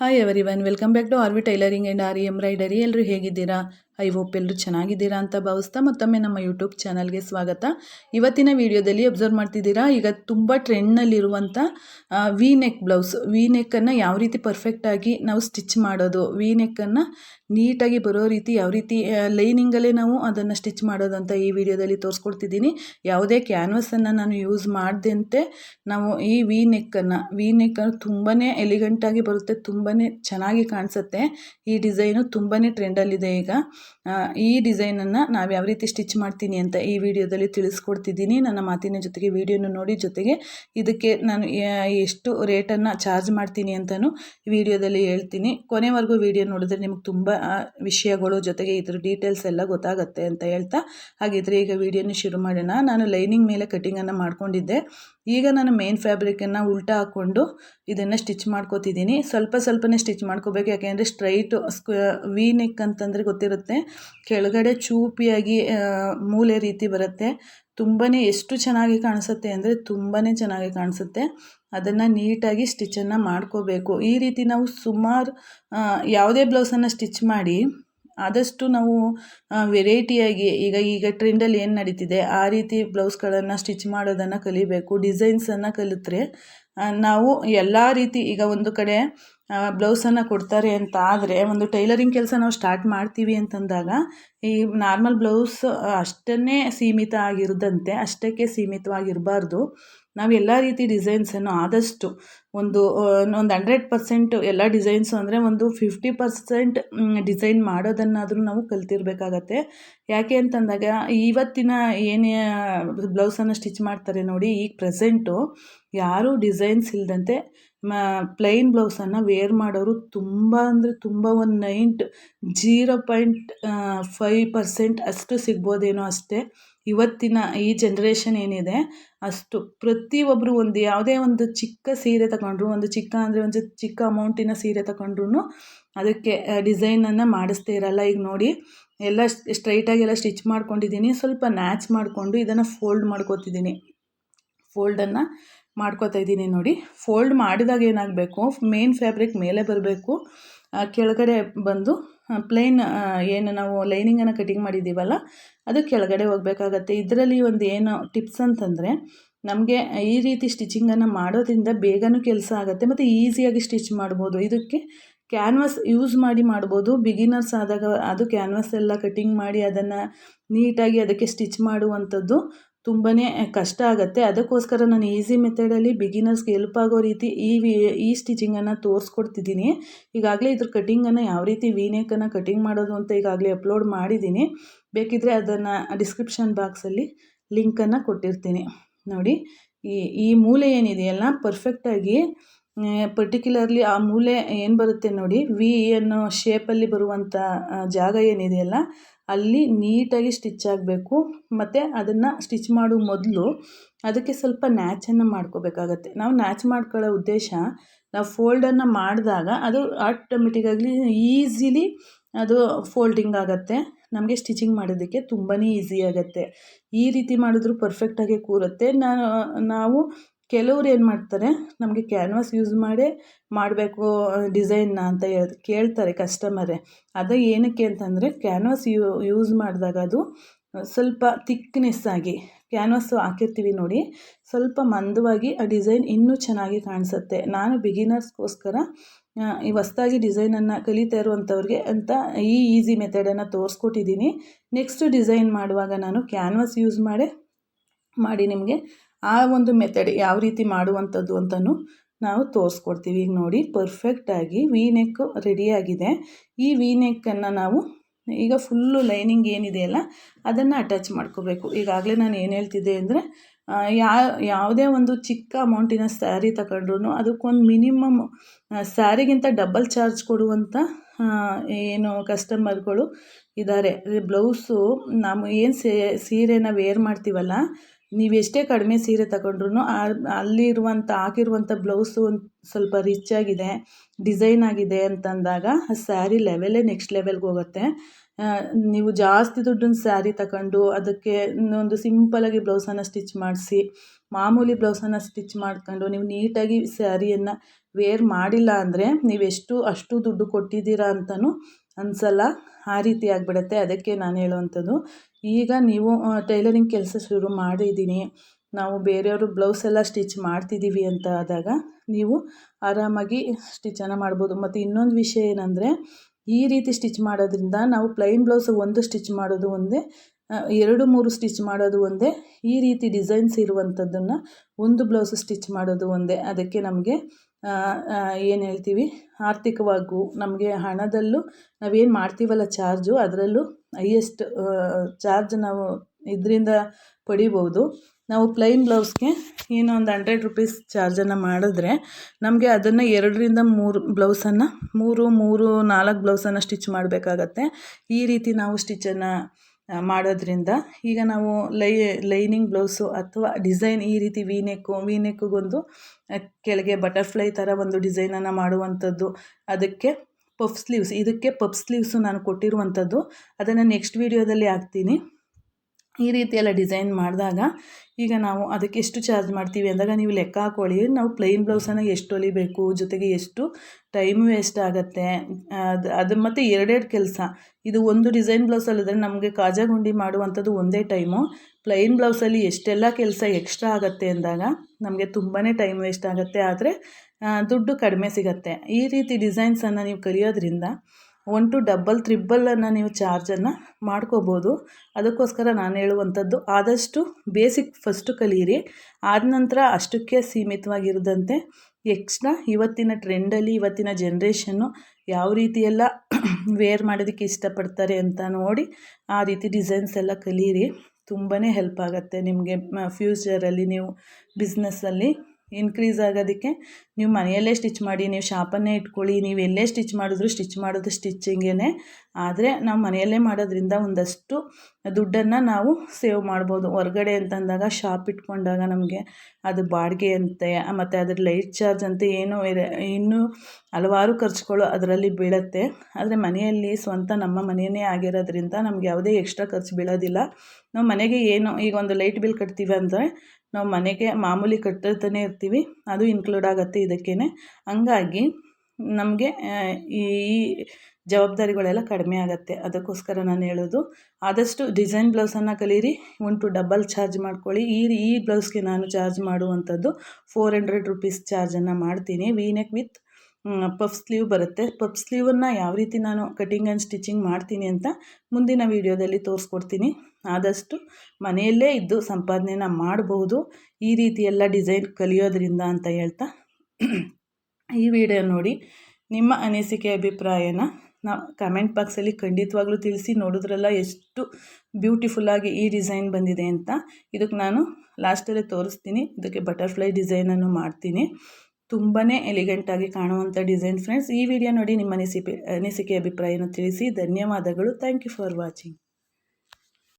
Hi everyone welcome back to R V tailoring and R embroidery ಎಲ್ಲರೂ ಹೇಗಿದ್ದೀರಾ? I hope ಎಲ್ಲರೂ ಚೆನ್ನಾಗಿದ್ದೀರಾ ಅಂತ ಭಾವಿಸ್ತಾ ಮತ್ತೊಮ್ಮೆ ನಮ್ಮ ಯೂಟ್ಯೂಬ್ ಚಾನಲ್ಗೆ ಸ್ವಾಗತ. ಇವತ್ತಿನ ವಿಡಿಯೋದಲ್ಲಿ ಅಬ್ಸರ್ವ್ ಮಾಡ್ತಿದ್ದೀರಾ? ಈಗ ತುಂಬ ಟ್ರೆಂಡ್ನಲ್ಲಿರುವಂಥ ವಿ ನೆಕ್ ಬ್ಲೌಸ್ ವಿ ನೆಕ್ಕನ್ನು ಯಾವ ರೀತಿ ಪರ್ಫೆಕ್ಟಾಗಿ ನಾವು ಸ್ಟಿಚ್ ಮಾಡೋದು? ವಿ ನೆಕ್ಕನ್ನು ನೀಟಾಗಿ ಬರೋ ರೀತಿ, ಯಾವ ರೀತಿ ಲೈನಿಂಗಲ್ಲೇ ನಾವು ಅದನ್ನು ಸ್ಟಿಚ್ ಮಾಡೋದು ಅಂತ ಈ ವಿಡಿಯೋದಲ್ಲಿ ತೋರಿಸ್ಕೊಡ್ತಿದ್ದೀನಿ. ಯಾವುದೇ ಕ್ಯಾನ್ವಸನ್ನು ನಾನು ಯೂಸ್ ಮಾಡಿದಂತೆ ನಾವು ಈ ವಿ ನೆಕ್ಕನ್ನು ವಿ ನೆಕ್ ತುಂಬಾ ಎಲಿಗೆಂಟಾಗಿ ಬರುತ್ತೆ ತುಂಬಾ ಚೆನ್ನಾಗಿ ಕಾಣಿಸುತ್ತೆ. ಈ ಡಿಸೈನು ತುಂಬಾ ಟ್ರೆಂಡಲ್ಲಿದೆ ಈಗ. ಈ ಡಿಸೈನನ್ನು ನಾವು ಯಾವ ರೀತಿ ಸ್ಟಿಚ್ ಮಾಡ್ತೀನಿ ಅಂತ ಈ ವಿಡಿಯೋದಲ್ಲಿ ತಿಳಿಸ್ಕೊಡ್ತಿದ್ದೀನಿ. ನನ್ನ ಮಾತಿನ ಜೊತೆಗೆ ವಿಡಿಯೋನ ನೋಡಿ ಜೊತೆಗೆ ಇದಕ್ಕೆ ನಾನು ಎಷ್ಟು ರೇಟನ್ನು ಚಾರ್ಜ್ ಮಾಡ್ತೀನಿ ಅಂತಲೂ ವಿಡಿಯೋದಲ್ಲಿ ಹೇಳ್ತೀನಿ. ಕೊನೆವರೆಗೂ ವಿಡಿಯೋ ನೋಡಿದ್ರೆ ನಿಮಗೆ ತುಂಬ ವಿಷಯಗಳು ಜೊತೆಗೆ ಇದ್ರ ಡೀಟೇಲ್ಸ್ ಎಲ್ಲ ಗೊತ್ತಾಗುತ್ತೆ ಅಂತ ಹೇಳ್ತಾ, ಹಾಗಿದ್ರೆ ಈಗ ವಿಡಿಯೋನ ಶುರು ಮಾಡೋಣ. ನಾನು ಲೈನಿಂಗ್ ಮೇಲೆ ಕಟಿಂಗನ್ನು ಮಾಡ್ಕೊಂಡಿದ್ದೆ. ಈಗ ನಾನು ಮೇನ್ ಫ್ಯಾಬ್ರಿಕನ್ನು ಉಲ್ಟಾ ಹಾಕ್ಕೊಂಡು ಇದನ್ನು ಸ್ಟಿಚ್ ಮಾಡ್ಕೋತಿದ್ದೀನಿ ಸ್ವಲ್ಪ ಸ್ವಲ್ಪನೇ ಸ್ಟಿಚ್ ಮಾಡ್ಕೋಬೇಕು. ಯಾಕೆಂದರೆ ಸ್ಟ್ರೈಟು ಸ್ಕ್ವ ವಿ ನೆಕ್ ಅಂತಂದರೆ ಗೊತ್ತಿರುತ್ತೆ. ಕೆಳಗಡೆ ಚೂಪಿಯಾಗಿ ಮೂಲೆ ರೀತಿ ಬರುತ್ತೆ. ತುಂಬಾ ಎಷ್ಟು ಚೆನ್ನಾಗಿ ಕಾಣಿಸುತ್ತೆ ಅಂದರೆ ತುಂಬಾ ಚೆನ್ನಾಗಿ ಕಾಣಿಸುತ್ತೆ. ಅದನ್ನು ನೀಟಾಗಿ ಸ್ಟಿಚ್ಚನ್ನು ಮಾಡ್ಕೋಬೇಕು. ಈ ರೀತಿ ನಾವು ಸುಮಾರು ಯಾವುದೇ ಬ್ಲೌಸನ್ನು ಸ್ಟಿಚ್ ಮಾಡಿ ಆದಷ್ಟು ನಾವು ವೆರೈಟಿಯಾಗಿ ಈಗ ಈಗ ಟ್ರೆಂಡಲ್ಲಿ ಏನು ನಡೀತಿದೆ, ಆ ರೀತಿ ಬ್ಲೌಸ್ಗಳನ್ನು ಸ್ಟಿಚ್ ಮಾಡೋದನ್ನು ಕಲಿಬೇಕು ಡಿಸೈನ್ಸನ್ನು ಕಲಿತ್ರೆ ನಾವು ಎಲ್ಲ ರೀತಿ ಈಗ ಒಂದು ಕಡೆ ಬ್ಲೌಸನ್ನು ಕೊಡ್ತಾರೆ ಅಂತ ಆದರೆ, ಒಂದು ಟೈಲರಿಂಗ್ ಕೆಲಸ ನಾವು ಸ್ಟಾರ್ಟ್ ಮಾಡ್ತೀವಿ ಅಂತಂದಾಗ, ಈ ನಾರ್ಮಲ್ ಬ್ಲೌಸ್ ಅಷ್ಟನ್ನೇ ಸೀಮಿತ ಆಗಿರದಂತೆ, ಅಷ್ಟಕ್ಕೆ ಸೀಮಿತವಾಗಿರಬಾರ್ದು. ನಾವು ಎಲ್ಲ ರೀತಿ ಡಿಸೈನ್ಸನ್ನು ಆದಷ್ಟು ಒಂದು ಒಂದು ಹಂಡ್ರೆಡ್ ಪರ್ಸೆಂಟ್ ಎಲ್ಲ ಡಿಸೈನ್ಸು ಅಂದರೆ ಒಂದು ಫಿಫ್ಟಿ ಪರ್ಸೆಂಟ್ ಡಿಸೈನ್ ಮಾಡೋದನ್ನಾದರೂ ನಾವು ಕಲ್ತಿರ್ಬೇಕಾಗತ್ತೆ. ಯಾಕೆ ಅಂತಂದಾಗ ಇವತ್ತಿನ ಏನೇ ಬ್ಲೌಸನ್ನು ಸ್ಟಿಚ್ ಮಾಡ್ತಾರೆ ನೋಡಿ ಈಗ ಪ್ರೆಸೆಂಟು ಯಾರೂ ಡಿಸೈನ್ಸ್ ಇಲ್ಲದಂತೆ ಮ ಪ್ಲೈನ್ ಬ್ಲೌಸನ್ನು ವೇರ್ ಮಾಡೋರು ತುಂಬ ಅಂದರೆ ತುಂಬ ಒಂದು nine, zero point five percent ಅಷ್ಟು ಸಿಗ್ಬೋದೇನೋ ಅಷ್ಟೇ. ಇವತ್ತಿನ ಈ ಜನ್ರೇಷನ್ ಏನಿದೆ, ಅಷ್ಟು ಪ್ರತಿಯೊಬ್ಬರು ಒಂದು ಯಾವುದೇ ಒಂದು ಚಿಕ್ಕ ಸೀರೆ ತಗೊಂಡ್ರು, ಒಂದು ಚಿಕ್ಕ ಅಂದರೆ ಒಂದು ಚಿಕ್ಕ ಅಮೌಂಟಿನ ಸೀರೆ ತಗೊಂಡ್ರು ಅದಕ್ಕೆ ಡಿಸೈನನ್ನು ಮಾಡಿಸ್ತೇ ಇರಲ್ಲ. ಈಗ ನೋಡಿ, ಎಲ್ಲ ಸ್ಟ್ರೈಟಾಗೆಲ್ಲ ಸ್ಟಿಚ್ ಮಾಡ್ಕೊಂಡಿದ್ದೀನಿ ಸ್ವಲ್ಪ ನ್ಯಾಚ್ ಮಾಡಿಕೊಂಡು ಇದನ್ನು ಫೋಲ್ಡ್ ಮಾಡ್ಕೋತಿದ್ದೀನಿ ಫೋಲ್ಡನ್ನು ಮಾಡ್ಕೋತಾ ಇದ್ದೀನಿ ನೋಡಿ. ಫೋಲ್ಡ್ ಮಾಡಿದಾಗ ಏನಾಗಬೇಕು? ಮೇನ್ ಫ್ಯಾಬ್ರಿಕ್ ಮೇಲೆ ಬರಬೇಕು. ಕೆಳಗಡೆ ಬಂದು ಪ್ಲೇನ್ ಏನು ನಾವು ಲೈನಿಂಗನ್ನು ಕಟಿಂಗ್ ಮಾಡಿದ್ದೀವಲ್ಲ, ಅದು ಕೆಳಗಡೆ ಹೋಗಬೇಕಾಗತ್ತೆ. ಇದರಲ್ಲಿ ಒಂದು ಏನು ಟಿಪ್ಸ್ ಅಂತಂದರೆ, ನಮಗೆ ಈ ರೀತಿ ಸ್ಟಿಚಿಂಗನ್ನು ಮಾಡೋದ್ರಿಂದ ಬೇಗನೂ ಕೆಲಸ ಆಗುತ್ತೆ, ಮತ್ತು ಈಸಿಯಾಗಿ ಸ್ಟಿಚ್ ಮಾಡ್ಬೋದು. ಇದಕ್ಕೆ ಕ್ಯಾನ್ವಾಸ್ ಯೂಸ್ ಮಾಡಿ ಮಾಡ್ಬೋದು. ಬಿಗಿನರ್ಸ್ ಆದಾಗ ಅದು ಕ್ಯಾನ್ವಾಸ್ ಎಲ್ಲ ಕಟಿಂಗ್ ಮಾಡಿ ಅದನ್ನು ನೀಟಾಗಿ ಅದಕ್ಕೆ ಸ್ಟಿಚ್ ಮಾಡುವಂಥದ್ದು. ತುಂಬಾ ಕಷ್ಟ ಆಗುತ್ತೆ. ಅದಕ್ಕೋಸ್ಕರ ನಾನು ಈಸಿ ಮೆಥಡಲ್ಲಿ ಬಿಗಿನರ್ಸ್ಗೆ ಎಲ್ಪ್ ಆಗೋ ರೀತಿ ಈ ವಿ, ಈ ಸ್ಟಿಚಿಂಗನ್ನು ತೋರಿಸ್ಕೊಡ್ತಿದ್ದೀನಿ. ಈಗಾಗಲೇ ಇದ್ರ ಕಟಿಂಗನ್ನು ಯಾವ ರೀತಿ ವೀನೇಕನ್ನು ಕಟ್ಟಿಂಗ್ ಮಾಡೋದು ಅಂತ ಈಗಾಗಲೇ ಅಪ್ಲೋಡ್ ಮಾಡಿದ್ದೀನಿ. ಬೇಕಿದ್ದರೆ ಅದನ್ನು ಡಿಸ್ಕ್ರಿಪ್ಷನ್ ಬಾಕ್ಸಲ್ಲಿ ಲಿಂಕನ್ನು ಕೊಟ್ಟಿರ್ತೀನಿ. ನೋಡಿ, ಈ ಈ ಮೂಲೆ ಏನಿದೆಯಲ್ಲ ಪರ್ಫೆಕ್ಟಾಗಿ ಪರ್ಟಿಕ್ಯುಲರ್ಲಿ ಆ ಮೂಲೆ ಏನು ಬರುತ್ತೆ ನೋಡಿ ವಿ ಅನ್ನೋ ಶೇಪಲ್ಲಿ ಬರುವಂಥ ಜಾಗ ಏನಿದೆಯಲ್ಲ ಅಲ್ಲಿ ನೀಟಾಗಿ ಸ್ಟಿಚ್ ಆಗಬೇಕು. ಮತ್ತು ಅದನ್ನು ಸ್ಟಿಚ್ ಮಾಡೋ ಮೊದಲು ಅದಕ್ಕೆ ಸ್ವಲ್ಪ ನ್ಯಾಚನ್ನು ಮಾಡ್ಕೋಬೇಕಾಗತ್ತೆ. ನಾವು ನ್ಯಾಚ್ ಮಾಡ್ಕೊಳ್ಳೋ ಉದ್ದೇಶ ನಾವು ಫೋಲ್ಡನ್ನು ಮಾಡಿದಾಗ ಅದು ಆಟೋಮೆಟಿಕಾಗಲಿ ಈಸಿಲಿ ಅದು ಫೋಲ್ಡಿಂಗ್ ಆಗುತ್ತೆ. ನಮಗೆ ಸ್ಟಿಚಿಂಗ್ ಮಾಡೋದಕ್ಕೆ ತುಂಬಾ ಈಸಿ ಆಗುತ್ತೆ. ಈ ರೀತಿ ಮಾಡಿದ್ರೂ ಪರ್ಫೆಕ್ಟಾಗಿ ಕೂರುತ್ತೆ. ನಾನು ನಾವು ಕೆಲವ್ರು ಏನು ಮಾಡ್ತಾರೆ, ನಮಗೆ ಕ್ಯಾನ್ವಾಸ್ ಯೂಸ್ ಮಾಡೇ ಮಾಡಬೇಕು ಡಿಸೈನ್ನ ಅಂತ ಹೇಳಿ, ಕೇಳ್ತಾರೆ ಕಸ್ಟಮರೇ ಅದು ಏನಕ್ಕೆ ಅಂತಂದರೆ ಕ್ಯಾನ್ವಾಸ್ ಯೂ ಯೂಸ್ ಮಾಡಿದಾಗ ಅದು ಸ್ವಲ್ಪ ತಿಕ್ನೆಸ್ ಆಗಿ ಕ್ಯಾನ್ವಾಸ್ ಹಾಕಿರ್ತೀವಿ ನೋಡಿ, ಸ್ವಲ್ಪ ಮಂದವಾಗಿ ಆ ಡಿಸೈನ್ ಇನ್ನೂ ಚೆನ್ನಾಗಿ ಕಾಣಿಸುತ್ತೆ. ನಾನು ಬಿಗಿನರ್ಸ್ಗೋಸ್ಕರ ಈ ಹೊಸ್ದಾಗಿ ಡಿಸೈನನ್ನು ಕಲಿತಾ ಇರುವಂಥವ್ರಿಗೆ ಅಂತ ಈ ಈಸಿ ಮೆಥಡನ್ನು ತೋರಿಸ್ಕೊಟ್ಟಿದ್ದೀನಿ. ನೆಕ್ಸ್ಟ್ ಡಿಸೈನ್ ಮಾಡುವಾಗ ನಾನು ಕ್ಯಾನ್ವಾಸ್ ಯೂಸ್ ಮಾಡೇ, ಮಾಡಿ ನಿಮಗೆ ಆ ಒಂದು ಮೆಥಡ್ ಯಾವ ರೀತಿ ಮಾಡುವಂಥದ್ದು ಅಂತಲೂ ನಾವು ತೋರಿಸ್ಕೊಡ್ತೀವಿ. ಈಗ ನೋಡಿ ಪರ್ಫೆಕ್ಟಾಗಿ ವಿ ನೆಕ್ ರೆಡಿಯಾಗಿದೆ ಈ ವಿ ನೆಕ್ಕನ್ನು ನಾವು ಈಗ ಫುಲ್ಲು ಲೈನಿಂಗ್ ಏನಿದೆಯಲ್ಲ ಅದನ್ನು ಅಟ್ಯಾಚ್ ಮಾಡ್ಕೋಬೇಕು. ಈಗಾಗಲೇ ನಾನು ಏನು ಹೇಳ್ತಿದ್ದೆ ಅಂದರೆ ಯಾ, ಯಾವುದೇ ಒಂದು ಚಿಕ್ಕ ಅಮೌಂಟಿನ ಸ್ಯಾರಿ ತಗೊಂಡ್ರು ಅದಕ್ಕೊಂದು ಮಿನಿಮಮ್ ಸ್ಯಾರಿಗಿಂತ ಡಬಲ್ ಚಾರ್ಜ್ ಕೊಡುವಂಥ ಏನು ಕಸ್ಟಮರ್ಗಳು ಇದ್ದಾರೆ ಬ್ಲೌಸು ನಾವು ಏನು ಸೀರೆನ ವೇರ್ ಮಾಡ್ತೀವಲ್ಲ ನೀವು ಎಷ್ಟೇ ಕಡಿಮೆ ಸೀರೆ ತಗೊಂಡ್ರು ಅಲ್ಲಿರುವಂಥ ಹಾಕಿರುವಂಥ ಬ್ಲೌಸು ಒಂದು ಸ್ವಲ್ಪ ರಿಚ್ ಆಗಿದೆ, ಡಿಸೈನ್ ಆಗಿದೆ ಅಂತಂದಾಗ ಆ ಸ್ಯಾರಿ ಲೆವೆಲೇ ನೆಕ್ಸ್ಟ್ ಲೆವೆಲ್ಗೆ ಹೋಗುತ್ತೆ. ನೀವು ಜಾಸ್ತಿ ದುಡ್ಡನ್ನ ಸ್ಯಾರಿ ತಗೊಂಡು ಅದಕ್ಕೆ ಒಂದು ಸಿಂಪಲಾಗಿ ಬ್ಲೌಸನ್ನು ಸ್ಟಿಚ್ ಮಾಡಿಸಿ, ಮಾಮೂಲಿ ಬ್ಲೌಸನ್ನು ಸ್ಟಿಚ್ ಮಾಡ್ಕೊಂಡು ನೀವು ನೀಟಾಗಿ ಸ್ಯಾರಿಯನ್ನು ವೇರ್ ಮಾಡಿಲ್ಲ ಅಂದರೆ ನೀವೆಷ್ಟು ಅಷ್ಟು ದುಡ್ಡು ಕೊಟ್ಟಿದ್ದೀರಾ ಅಂತಲೂ ಅನಿಸಲ್ಲ, ಆ ರೀತಿ ಆಗಿಬಿಡತ್ತೆ. ಅದಕ್ಕೆ ನಾನು ಹೇಳುವಂಥದ್ದು, ಈಗ ನೀವು ಟೈಲರಿಂಗ್ ಕೆಲಸ ಶುರು ಮಾಡಿದ್ದೀನಿ. ನಾವು ಬೇರೆಯವರು ಬ್ಲೌಸ್ ಎಲ್ಲ ಸ್ಟಿಚ್ ಮಾಡ್ತಿದ್ದೀವಿ ಅಂತ ಆದಾಗ ನೀವು ಆರಾಮಾಗಿ ಸ್ಟಿಚನ್ನು ಮಾಡ್ಬೋದು. ಮತ್ತು ಇನ್ನೊಂದು ವಿಷಯ ಏನಂದರೆ, ಈ ರೀತಿ ಸ್ಟಿಚ್ ಮಾಡೋದ್ರಿಂದ ನಾವು ಪ್ಲೈನ್ ಬ್ಲೌಸ್ ಒಂದು ಸ್ಟಿಚ್ ಮಾಡೋದು ಒಂದೇ ಎರಡು, ಮೂರು ಸ್ಟಿಚ್ ಮಾಡೋದು ಒಂದೇ, ಈ ರೀತಿ ಡಿಸೈನ್ಸ್ ಇರುವಂಥದ್ದನ್ನು ಒಂದು ಬ್ಲೌಸ್ ಸ್ಟಿಚ್ ಮಾಡೋದು ಒಂದೇ. ಅದಕ್ಕೆ ನಮಗೆ ಏನು ಹೇಳ್ತೀವಿ? ಆರ್ಥಿಕವಾಗೂ ನಮಗೆ ಹಣದಲ್ಲೂ ನಾವೇನು ಮಾಡ್ತೀವಲ್ಲ ಚಾರ್ಜು, ಅದರಲ್ಲೂ ಹೈಯೆಸ್ಟ್ ಚಾರ್ಜ್ ನಾವು ಇದರಿಂದ ಪಡಿಬೋದು. ನಾವು ಪ್ಲೈನ್ ಬ್ಲೌಸ್ಗೆ ಏನೋ ಒಂದು ಹಂಡ್ರೆಡ್ ರುಪೀಸ್ ಚಾರ್ಜನ್ನು ಮಾಡಿದ್ರೆ ನಮಗೆ ಅದನ್ನು ಎರಡರಿಂದ ಮೂರು ಬ್ಲೌಸನ್ನು, ಮೂರು ಮೂರು ನಾಲ್ಕು ಬ್ಲೌಸನ್ನು ಸ್ಟಿಚ್ ಮಾಡಬೇಕಾಗತ್ತೆ. ಈ ರೀತಿ ನಾವು ಸ್ಟಿಚ್ಚನ್ನು ಮಾಡೋದ್ರಿಂದ ಈಗ ನಾವು ಲೈ, ಲೈನಿಂಗ್ ಬ್ಲೌಸು ಅಥವಾ ಡಿಸೈನ್ ಈ ರೀತಿ ವೀನೆಕ್ಕು ವೀನೆಕ್ಕುಗೊಂದು ಕೆಳಗೆ ಬಟರ್ಫ್ಲೈ ಥರ ಒಂದು ಡಿಸೈನನ್ನು ಮಾಡುವಂಥದ್ದು. ಅದಕ್ಕೆ ಪಫ್ ಸ್ಲೀವ್ಸ್ ಇದಕ್ಕೆ ಪಫ್ ಸ್ಲೀವ್ಸು ನಾನು ಕೊಟ್ಟಿರುವಂಥದ್ದು. ಅದನ್ನು ನೆಕ್ಸ್ಟ್ ವೀಡಿಯೋದಲ್ಲಿ ಹಾಕ್ತೀನಿ. ಈ ರೀತಿಯೆಲ್ಲ ಡಿಸೈನ್ ಮಾಡಿದಾಗ ಈಗ ನಾವು ಅದಕ್ಕೆ ಎಷ್ಟು ಚಾರ್ಜ್ ಮಾಡ್ತೀವಿ ಅಂದಾಗ ನೀವು ಲೆಕ್ಕ ಹಾಕೊಳ್ಳಿ, ನಾವು ಪ್ಲೈನ್ ಬ್ಲೌಸನ್ನು ಎಷ್ಟು ಹೊಲಿಬೇಕು, ಜೊತೆಗೆ ಎಷ್ಟು ಟೈಮ್ ವೇಸ್ಟ್ ಆಗುತ್ತೆ, ಅದು ಅದು ಮತ್ತು ಎರಡೆರಡು ಕೆಲಸ. ಇದು ಒಂದು ಡಿಸೈನ್ ಬ್ಲೌಸ್ ಅಲ್ಲಿದ್ರೆ ನಮಗೆ ಕಾಜಾಗುಂಡಿ ಮಾಡುವಂಥದ್ದು ಒಂದೇ ಟೈಮು. ಪ್ಲೈನ್ ಬ್ಲೌಸಲ್ಲಿ ಎಷ್ಟೆಲ್ಲ ಕೆಲಸ ಎಕ್ಸ್ಟ್ರಾ ಆಗುತ್ತೆ ಅಂದಾಗ ನಮಗೆ ತುಂಬಾ ಟೈಮ್ ವೇಸ್ಟ್ ಆಗುತ್ತೆ, ಆದರೆ ದುಡ್ಡು ಕಡಿಮೆ ಸಿಗುತ್ತೆ. ಈ ರೀತಿ ಡಿಸೈನ್ಸನ್ನು ನೀವು ಕಲಿಯೋದ್ರಿಂದ ಒನ್ ಟು ಡಬ್ಬಲ್ ತ್ರಿಬ್ಬಲನ್ನು ನೀವು ಚಾರ್ಜನ್ನು ಮಾಡ್ಕೋಬೋದು. ಅದಕ್ಕೋಸ್ಕರ ನಾನು ಹೇಳುವಂಥದ್ದು ಆದಷ್ಟು ಬೇಸಿಕ್ ಫಸ್ಟು ಕಲಿಯಿರಿ. ಆದ ನಂತರ ಅಷ್ಟಕ್ಕೆ ಸೀಮಿತವಾಗಿರದಂತೆ ಎಕ್ಸ್ಟ್ರಾ ಇವತ್ತಿನ ಟ್ರೆಂಡಲ್ಲಿ ಇವತ್ತಿನ ಜನ್ರೇಷನ್ನು ಯಾವ ರೀತಿಯೆಲ್ಲ ವೇರ್ ಮಾಡೋದಕ್ಕೆ ಇಷ್ಟಪಡ್ತಾರೆ ಅಂತ ನೋಡಿ ಆ ರೀತಿ ಡಿಸೈನ್ಸ್ ಎಲ್ಲ ಕಲೀರಿ ತುಂಬಾ ಹೆಲ್ಪ್ ಆಗುತ್ತೆ ನಿಮಗೆ. ಫ್ಯೂಚರಲ್ಲಿ ನೀವು ಬಿಸ್ನೆಸ್ಸಲ್ಲಿ ಇನ್ಕ್ರೀಸ್ ಆಗೋದಕ್ಕೆ ನೀವು ಮನೆಯಲ್ಲೇ ಸ್ಟಿಚ್ ಮಾಡಿ, ನೀವು ಶಾಪನ್ನೇ ಇಟ್ಕೊಳ್ಳಿ, ನೀವು ಎಲ್ಲೇ ಸ್ಟಿಚ್ ಮಾಡಿದ್ರು ಸ್ಟಿಚ್ ಮಾಡೋದು ಸ್ಟಿಚ್ಚಿಂಗೇನೆ ಆದರೆ ನಾವು ಮನೆಯಲ್ಲೇ ಮಾಡೋದ್ರಿಂದ ಒಂದಷ್ಟು ದುಡ್ಡನ್ನು ನಾವು ಸೇವ್ ಮಾಡ್ಬೋದು. ಹೊರಗಡೆ ಅಂತಂದಾಗ ಶಾಪ್ ಇಟ್ಕೊಂಡಾಗ ನಮಗೆ ಅದು ಬಾಡಿಗೆ ಅಂತೆ, ಮತ್ತು ಅದ್ರ ಲೈಟ್ ಚಾರ್ಜ್ ಅಂತ ಏನೋ ಇದೆ ಇನ್ನೂ ಹಲವಾರು ಖರ್ಚುಗಳು ಅದರಲ್ಲಿ ಬೀಳುತ್ತೆ. ಆದರೆ ಮನೆಯಲ್ಲಿ ಸ್ವಂತ ನಮ್ಮ ಮನೆಯೇ ಆಗಿರೋದ್ರಿಂದ ನಮ್ಗೆ ಯಾವುದೇ ಎಕ್ಸ್ಟ್ರಾ ಖರ್ಚು ಬೀಳೋದಿಲ್ಲ. ನಾವು ಮನೆಗೆ ಏನು, ಈಗ ಒಂದು ಲೈಟ್ ಬಿಲ್ ಕಟ್ತೀವಿ ಅಂದರೆ ನಾವು ಮನೆಗೆ ಮಾಮೂಲಿ ಕಟ್ಟುತ್ತಲೇ ಇರ್ತೀವಿ. ಅದು ಇನ್ಕ್ಲೂಡ್ ಆಗುತ್ತೆ ಇದಕ್ಕೇ ಹಂಗಾಗಿ ನಮಗೆ ಈ ಜವಾಬ್ದಾರಿಗಳೆಲ್ಲ ಕಡಿಮೆ ಆಗುತ್ತೆ. ಅದಕ್ಕೋಸ್ಕರ ನಾನು ಹೇಳೋದು, ಆದಷ್ಟು ಡಿಸೈನ್ ಬ್ಲೌಸನ್ನು ಕಲೀರಿ. ಟು ಡಬಲ್ ಚಾರ್ಜ್ ಮಾಡ್ಕೊಳ್ಳಿ. ಈ ಈ ಬ್ಲೌಸ್ಗೆ ನಾನು ಚಾರ್ಜ್ ಮಾಡುವಂಥದ್ದು ಫೋರ್ ಹಂಡ್ರೆಡ್ ರುಪೀಸ್ ಚಾರ್ಜನ್ನು ಮಾಡ್ತೀನಿ. V neck with puff sleeve ಬರುತ್ತೆ. ಪಫ್ ಸ್ಲೀವನ್ನು ಯಾವ ರೀತಿ ನಾನು ಕಟಿಂಗ್ ಆ್ಯಂಡ್ ಸ್ಟಿಚಿಂಗ್ ಮಾಡ್ತೀನಿ ಅಂತ ಮುಂದಿನ ವೀಡಿಯೋದಲ್ಲಿ ತೋರಿಸ್ಕೊಡ್ತೀನಿ. ಆದಷ್ಟು ಮನೆಯಲ್ಲೇ ಇದ್ದು ಸಂಪಾದನೆನ ಮಾಡಬಹುದು ಈ ರೀತಿ ಎಲ್ಲ ಡಿಸೈನ್ ಕಲಿಯೋದ್ರಿಂದ ಅಂತ ಹೇಳ್ತಾ ಈ ವಿಡಿಯೋ ನೋಡಿ. ನಿಮ್ಮ ಅನಿಸಿಕೆ ಅಭಿಪ್ರಾಯನ ನಾವು ಕಮೆಂಟ್ ಬಾಕ್ಸಲ್ಲಿ ಖಂಡಿತವಾಗ್ಲೂ ತಿಳಿಸಿ. ನೋಡಿದ್ರಲ್ಲ ಎಷ್ಟು ಬ್ಯೂಟಿಫುಲ್ಲಾಗಿ ಈ ಡಿಸೈನ್ ಬಂದಿದೆ ಅಂತ. ಇದಕ್ಕೆ ನಾನು ಲಾಸ್ಟಲ್ಲೇ ತೋರಿಸ್ತೀನಿ. ಇದಕ್ಕೆ ಬಟರ್ಫ್ಲೈ ಡಿಸೈನನ್ನು ಮಾಡ್ತೀನಿ. ತುಂಬಾ ಎಲಿಗೆಂಟಾಗಿ ಕಾಣುವಂಥ ಡಿಸೈನ್ ಫ್ರೆಂಡ್ಸ್ ಈ ವಿಡಿಯೋ ನೋಡಿ ನಿಮ್ಮ ಅನಿಸಿಕೆ ಅನಿಸಿಕೆ ಅಭಿಪ್ರಾಯನ ತಿಳಿಸಿ. ಧನ್ಯವಾದಗಳು. Thank you for watching